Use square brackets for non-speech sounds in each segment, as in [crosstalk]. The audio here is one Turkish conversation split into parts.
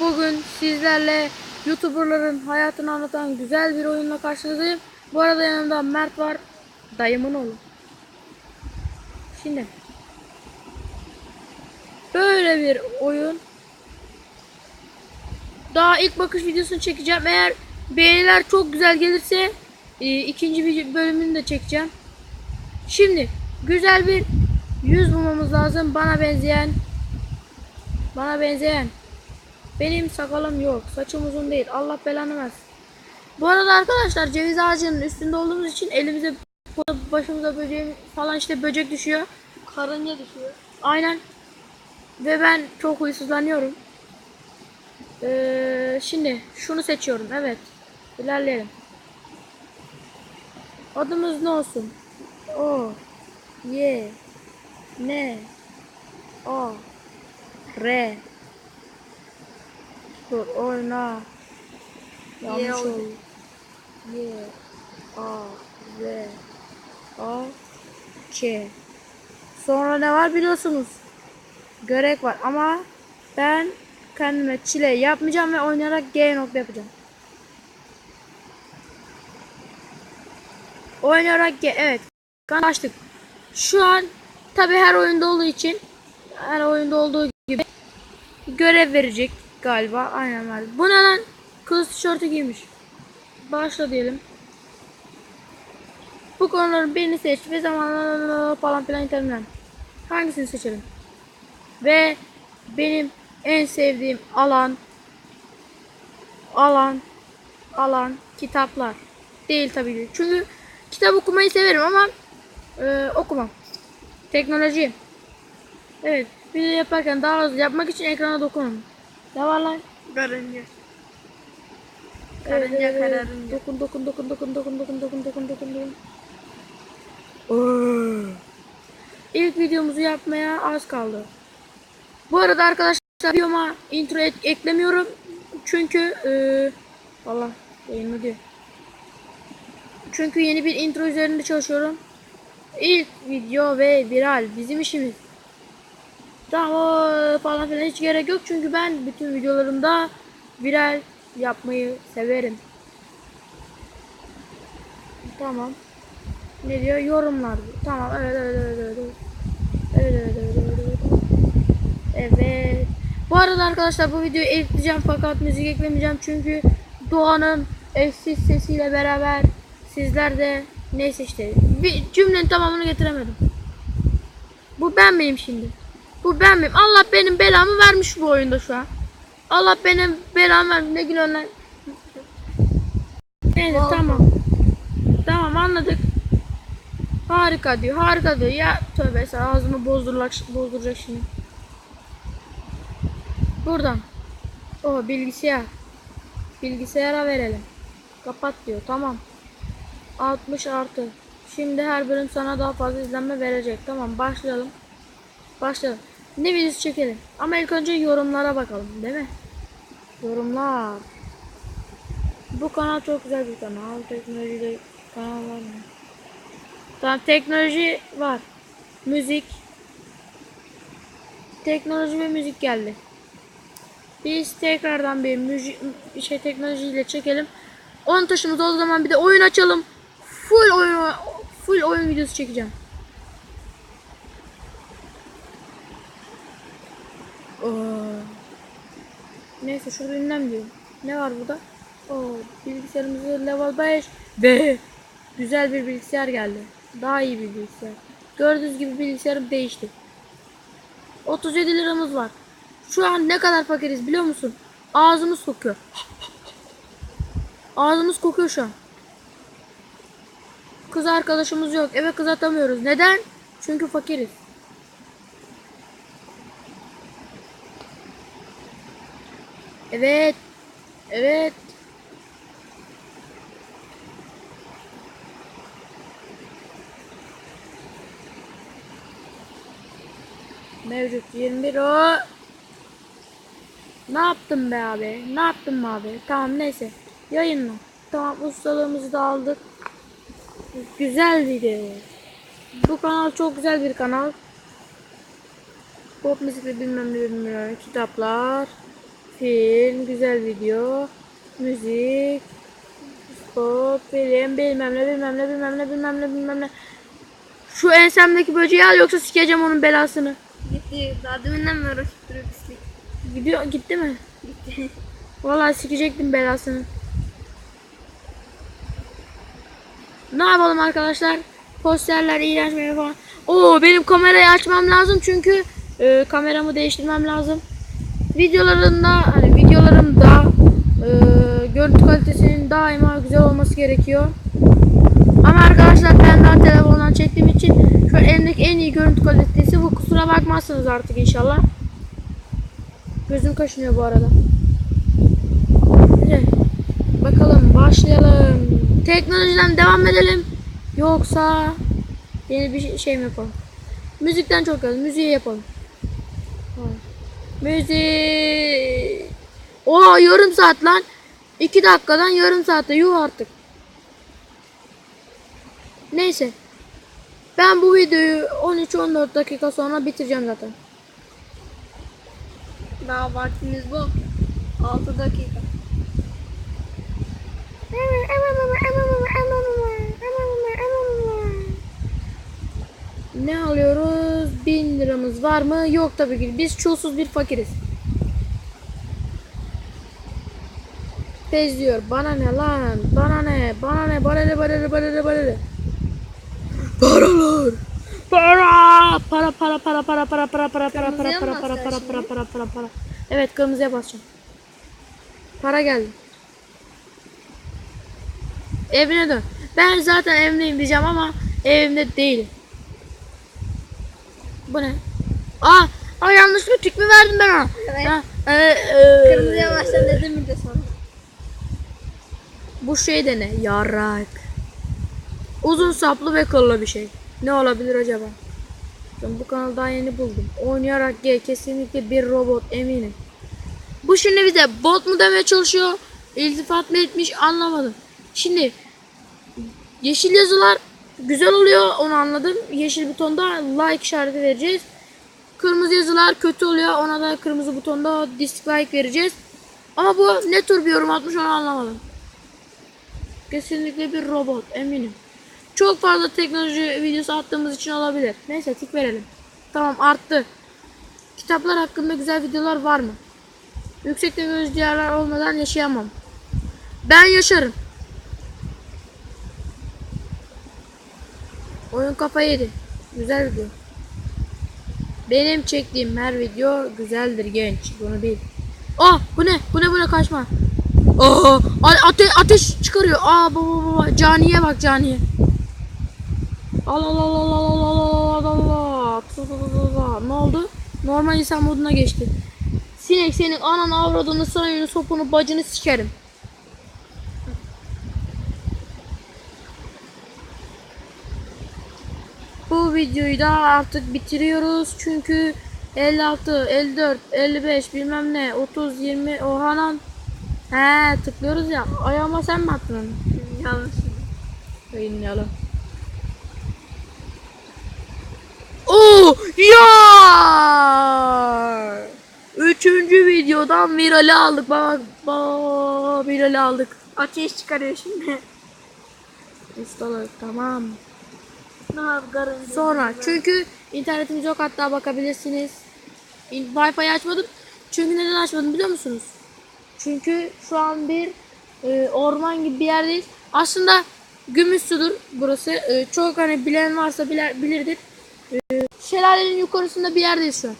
Bugün sizlerle YouTuber'ların hayatını anlatan güzel bir oyunla karşınızdayım. Bu arada yanımda Mert var. Dayımın oğlu. Şimdi. Böyle bir oyun. Daha ilk bakış videosunu çekeceğim. Eğer beğeniler çok güzel gelirse e, ikinci bir bölümünü de çekeceğim. Şimdi güzel bir yüz bulmamız lazım. Bana benzeyen. Bana benzeyen. Benim sakalım yok. Saçım uzun değil. Allah belanı versin. Bu arada arkadaşlar ceviz ağacının üstünde olduğumuz için elimize başımıza böceğim falan işte böcek düşüyor. Karınca düşüyor. Aynen. Ve ben çok huysuzlanıyorum. Ee, şimdi şunu seçiyorum. Evet. İlerleyelim. Adımız ne olsun? O. Y. N. O. R. Dur oyna. Yanlış Y oldu. Y. A. Z. A. K. Sonra ne var biliyorsunuz. Görek var ama ben kendime çile yapmayacağım ve oynayarak G nokta yapacağım. Oynayarak G evet. Kan açtık. Şu an tabi her oyunda olduğu için her oyunda olduğu gibi görev verecek galiba. Aynen var. Bu ne lan? Kız tişörtü giymiş. Başla diyelim. Bu konuların birini seç ve zaman falan filan terminal. Hangisini seçelim? Ve benim en sevdiğim alan alan alan kitaplar. Değil tabii ki. Çünkü kitap okumayı severim ama e, okumam. Teknoloji. Evet. Video yaparken daha hızlı yapmak için ekrana dokunun. Ne var lan? Karınca. Evet, Karınca, evet, kararınca. Dokun dokun dokun dokun dokun dokun dokun dokun dokun dokun. İlk videomuzu yapmaya az kaldı. Bu arada arkadaşlar videoma intro et- eklemiyorum. Çünkü eee Allah diyor. Çünkü yeni bir intro üzerinde çalışıyorum. İlk video ve viral bizim işimiz. Daha falan filan hiç gerek yok çünkü ben bütün videolarımda viral yapmayı severim. Tamam. Ne diyor? Yorumlar. Tamam. Evet evet evet. Evet evet evet evet. evet, evet. Evet. Bu arada arkadaşlar bu videoyu editleyeceğim fakat müzik eklemeyeceğim çünkü Doğan'ın eşsiz sesiyle beraber sizler de neyse işte bir cümlenin tamamını getiremedim. Bu ben miyim şimdi? Bu ben miyim? Allah benim belamı vermiş bu oyunda şu an. Allah benim belamı vermiş. Ne gülüyorsun lan? Neyse Vallahi. tamam. Tamam anladık. Harika diyor. Harika diyor. Ya tövbe sen ağzımı bozduracak, bozduracak şimdi. Buradan. O bilgisayar. Bilgisayara verelim. Kapat diyor. Tamam. 60 artı. Şimdi her bölüm sana daha fazla izlenme verecek. Tamam başlayalım. Başlayalım. Ne videosu çekelim. Ama ilk önce yorumlara bakalım değil mi? Yorumlar. Bu kanal çok güzel bir kanal. Teknolojide kanal var mı? Tamam teknoloji var. Müzik. Teknoloji ve müzik geldi. Biz tekrardan bir müzik şey teknolojiyle çekelim. 10 taşımız olduğu zaman bir de oyun açalım. Full oyun full oyun videosu çekeceğim. Oo. Neyse şurada ünlem diyor. Ne var burada? Oo, bilgisayarımızı level 5 ve güzel bir bilgisayar geldi. Daha iyi bir bilgisayar. Gördüğünüz gibi bilgisayarım değişti. 37 liramız var. Şu an ne kadar fakiriz biliyor musun? Ağzımız kokuyor. Ağzımız kokuyor şu an. Kız arkadaşımız yok. Eve kız atamıyoruz. Neden? Çünkü fakiriz. Evet. Evet. Mevcut 21 o. Ne yaptın be abi? Ne yaptın be abi? Tamam neyse. Yayınla. Tamam ustalığımızı da aldık. Güzel video. Bu kanal çok güzel bir kanal. Pop müzikle bilmem ne bilmiyorum. Kitaplar. Film. güzel video, müzik, spot, film, bilmem ne bilmem ne bilmem ne bilmem ne bilmem ne. Şu ensemdeki böceği al yoksa sikeceğim onun belasını. Gitti. Daha deminden beri duruyor pislik. Gidiyor gitti mi? Gitti. [laughs] Vallahi sikecektim belasını. Ne yapalım arkadaşlar? Posterler iğrenç falan. Oo benim kamerayı açmam lazım çünkü e, kameramı değiştirmem lazım. Videolarında hani videolarımda e, görüntü kalitesinin daima güzel olması gerekiyor. Ama arkadaşlar ben daha telefondan çektiğim için şu elimdeki en iyi görüntü kalitesi bu. Kusura bakmazsınız artık inşallah. Gözüm kaşınıyor bu arada. Hadi bakalım başlayalım. Teknolojiden devam edelim. Yoksa yeni bir şey- mi yapalım? Müzikten çok az. Müziği yapalım. Ha. Müzik. Oha yarım saat lan. 2 dakikadan yarım saate yuh artık. Neyse. Ben bu videoyu 13-14 dakika sonra bitireceğim zaten. Daha vaktimiz bu. 6 dakika. Ne alıyoruz? 1000 liramız var mı? Yok tabii ki. Biz çulsuz bir fakiriz. Pez diyor. Bana ne lan? Bana ne? Bana ne? Bana ne? Bana ne? Bana ne? Bana ne? Paralar. Para. Para para para para para para para para para para para para para para para para. Evet kırmızıya basacağım. Para geldi. Evine dön. Ben zaten evimdeyim diyeceğim ama evimde değilim. Bu ne? Aa, aa yanlış bir tük mü verdim ben ona? Evet. Ha, e, e, Kırmızıya başla dedim mi de sonra. Bu şey de ne? Yarrak. Uzun saplı ve kıllı bir şey. Ne olabilir acaba? Ben bu kanalı daha yeni buldum. Oynayarak G kesinlikle bir robot eminim. Bu şimdi bize bot mu demeye çalışıyor? İltifat mı etmiş anlamadım. Şimdi yeşil yazılar güzel oluyor onu anladım. Yeşil butonda like işareti vereceğiz. Kırmızı yazılar kötü oluyor. Ona da kırmızı butonda dislike vereceğiz. Ama bu ne tür bir yorum atmış onu anlamadım. Kesinlikle bir robot eminim. Çok fazla teknoloji videosu attığımız için olabilir. Neyse tik verelim. Tamam arttı. Kitaplar hakkında güzel videolar var mı? Yüksek teknoloji değerler olmadan yaşayamam. Ben yaşarım. Oyun kafayı yedi. Güzel video. Benim çektiğim her video güzeldir genç. Bunu bil. Ah bu ne? Bu ne bu ne kaçma. Aa, ate ateş çıkarıyor. Aa baba baba caniye bak caniye. Allah Allah Allah Allah Allah Allah Allah. Ne oldu? Normal insan moduna geçti. Sinek senin anan avradını sayını sopunu bacını sikerim. Bu videoyu da artık bitiriyoruz çünkü 56, 54, 55 bilmem ne 30, 20 oha lan. He tıklıyoruz ya. Ayağıma sen mi attın? Yanlış. Yayınlayalım. Oo ya! Üçüncü videodan virali aldık. Bak bak virali aldık. Ateş çıkarıyor şimdi. Ustalar tamam. Sonra çünkü internetimiz yok hatta bakabilirsiniz. İn- Wi-Fi açmadım. Çünkü neden açmadım biliyor musunuz? Çünkü şu an bir e, orman gibi bir yerdeyiz. Aslında Gümüşsu'dur burası. E, çok hani bilen varsa bilir, bilirdir. E, şelalenin yukarısında bir yerdeyiz şu an.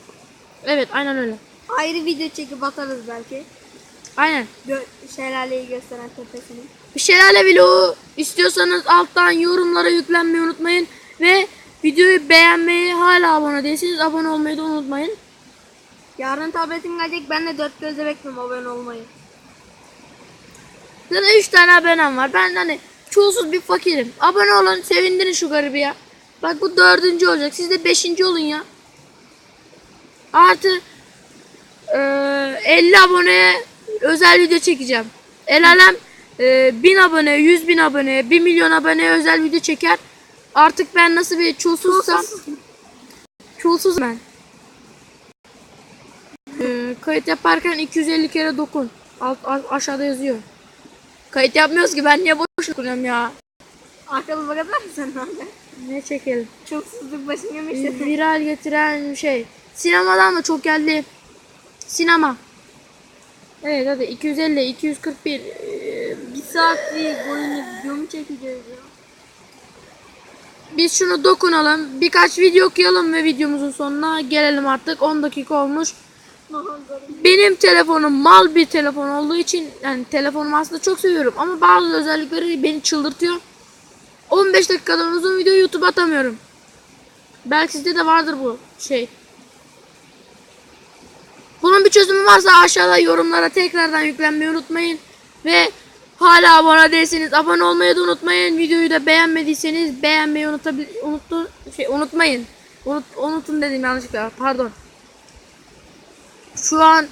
Evet aynen öyle. Ayrı video çekip atarız belki. Aynen. Gö- şelaleyi gösteren tepesini. Bir şelale vlogu istiyorsanız alttan yorumlara yüklenmeyi unutmayın. Ve videoyu beğenmeyi hala abone değilseniz abone olmayı da unutmayın. Yarın tabletin gelecek. Ben de dört gözle bekliyorum abone olmayı. Zaten 3 tane abonem var. Ben hani çoğusuz bir fakirim. Abone olun sevindirin şu garibi ya. Bak bu dördüncü olacak. Siz de beşinci olun ya. Artı eee 50 aboneye özel video çekeceğim. El alem eee, 1000 abone, 100 bin abone, 1 milyon aboneye özel video çeker. Artık ben nasıl bir çulsuzsam çulsuz ben. Eee, kayıt yaparken 250 kere dokun. Alt, a- aşağıda yazıyor. Kayıt yapmıyoruz ki ben niye boş kuruyorum ya. Arkalı bakar mısın abi? Ne çekelim? Çok sızlık başını yemişsin. Viral getiren şey. Sinemadan da çok geldi. Sinema. Evet hadi 250, 241. ee, Bir saatlik oyunu videomu çekeceğiz ya. Biz şunu dokunalım. Birkaç video okuyalım ve videomuzun sonuna gelelim artık. 10 dakika olmuş. Benim telefonum mal bir telefon olduğu için yani telefonumu aslında çok seviyorum ama bazı özellikleri beni çıldırtıyor. 15 dakikadan uzun video YouTube atamıyorum. Belki sizde de vardır bu şey. Bunun bir çözümü varsa aşağıda yorumlara tekrardan yüklenmeyi unutmayın. Ve hala abone değilseniz abone olmayı da unutmayın. Videoyu da beğenmediyseniz beğenmeyi unutabil unuttu şey unutmayın. Unut, unutun dedim yanlışlıkla. Pardon. Şu an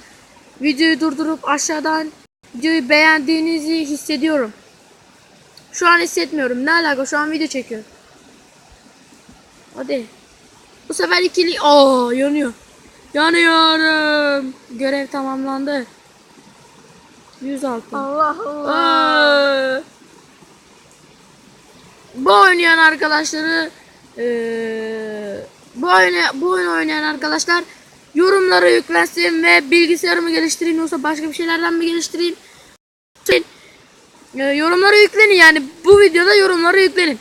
videoyu durdurup aşağıdan videoyu beğendiğinizi hissediyorum. Şu an hissetmiyorum. Ne alaka? Şu an video çekiyorum. Hadi. Bu sefer ikili... Oo yanıyor. Yanıyorum. Görev tamamlandı. 106. Allah Allah. Aa! Bu oynayan arkadaşları eee, bu oyna bu oyunu oynayan arkadaşlar yorumlara yüklensin ve bilgisayarımı geliştireyim yoksa başka bir şeylerden mi geliştireyim? Eee, yorumlara yüklenin yani bu videoda yorumlara yüklenin.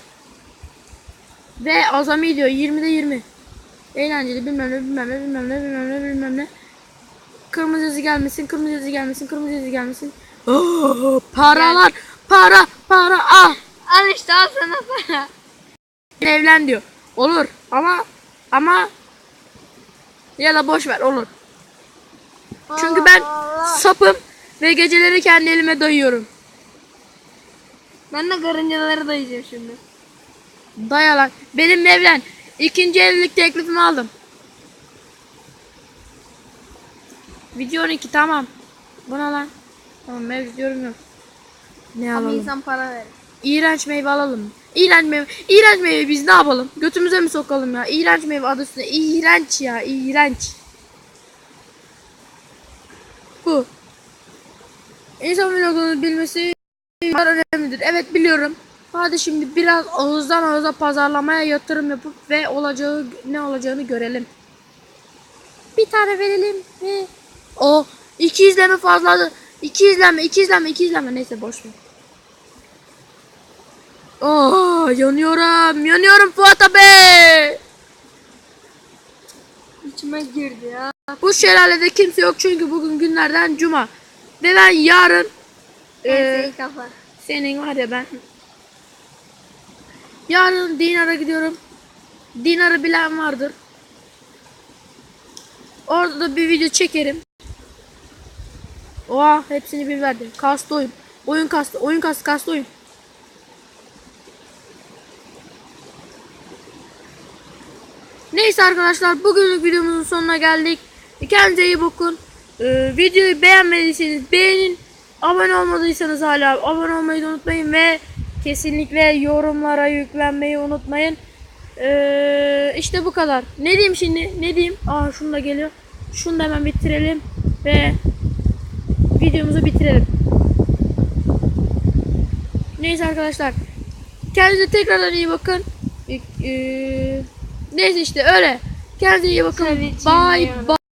Ve azami diyor 20'de 20. Eğlenceli bilmem ne bilmem ne bilmem ne bilmem ne bilmem ne. Kırmızı yazı gelmesin, kırmızı yazı gelmesin, kırmızı yazı gelmesin. Oo, [gasps] paralar, para, para, ah. Al işte al sana para. Evlen diyor. Olur ama ama ya da boş ver olur. Çünkü ben Allah. sapım ve geceleri kendi elime dayıyorum. Ben de karıncaları dayayacağım şimdi. Dayalan. Benim evlen. İkinci evlilik teklifimi aldım. Video 12 tamam. Buna lan. Tamam mevcut yorum yok. Ne Ama alalım? insan para verir. İğrenç meyve alalım. İğrenç meyve. İğrenç meyve biz ne yapalım? Götümüze mi sokalım ya? İğrenç meyve adı üstünde. İğrenç ya. iğrenç. Bu. İnsan vlogunu bilmesi kadar önemlidir. Evet biliyorum. Hadi şimdi biraz ağızdan ağıza pazarlamaya yatırım yapıp ve olacağı ne olacağını görelim. Bir tane verelim ve o iki izleme fazladı. İki izlenme, iki izlenme, iki izlenme. Neyse boş ver. Aa, yanıyorum, yanıyorum Fuat abi. İçime girdi ya. Bu şelalede kimse yok çünkü bugün günlerden cuma. Ve ben yarın e, senin var ya ben. Yarın Dinar'a gidiyorum. Dinar'ı bilen vardır. Orada da bir video çekerim. Oha hepsini bir verdi. Kastı oyun. Oyun kastı. Oyun kastı. Kastı oyun. Neyse arkadaşlar bugünlük videomuzun sonuna geldik. Kendinize iyi bakın. Ee, videoyu beğenmediyseniz beğenin. Abone olmadıysanız hala abone olmayı unutmayın ve kesinlikle yorumlara yüklenmeyi unutmayın. Ee, işte bu kadar. Ne diyeyim şimdi? Ne diyeyim? Aa şunu da geliyor. Şunu da hemen bitirelim ve videomuzu bitirelim. Neyse arkadaşlar. Kendinize tekrardan iyi bakın. Ee, neyse işte öyle. Kendinize iyi bakın. Bye bye.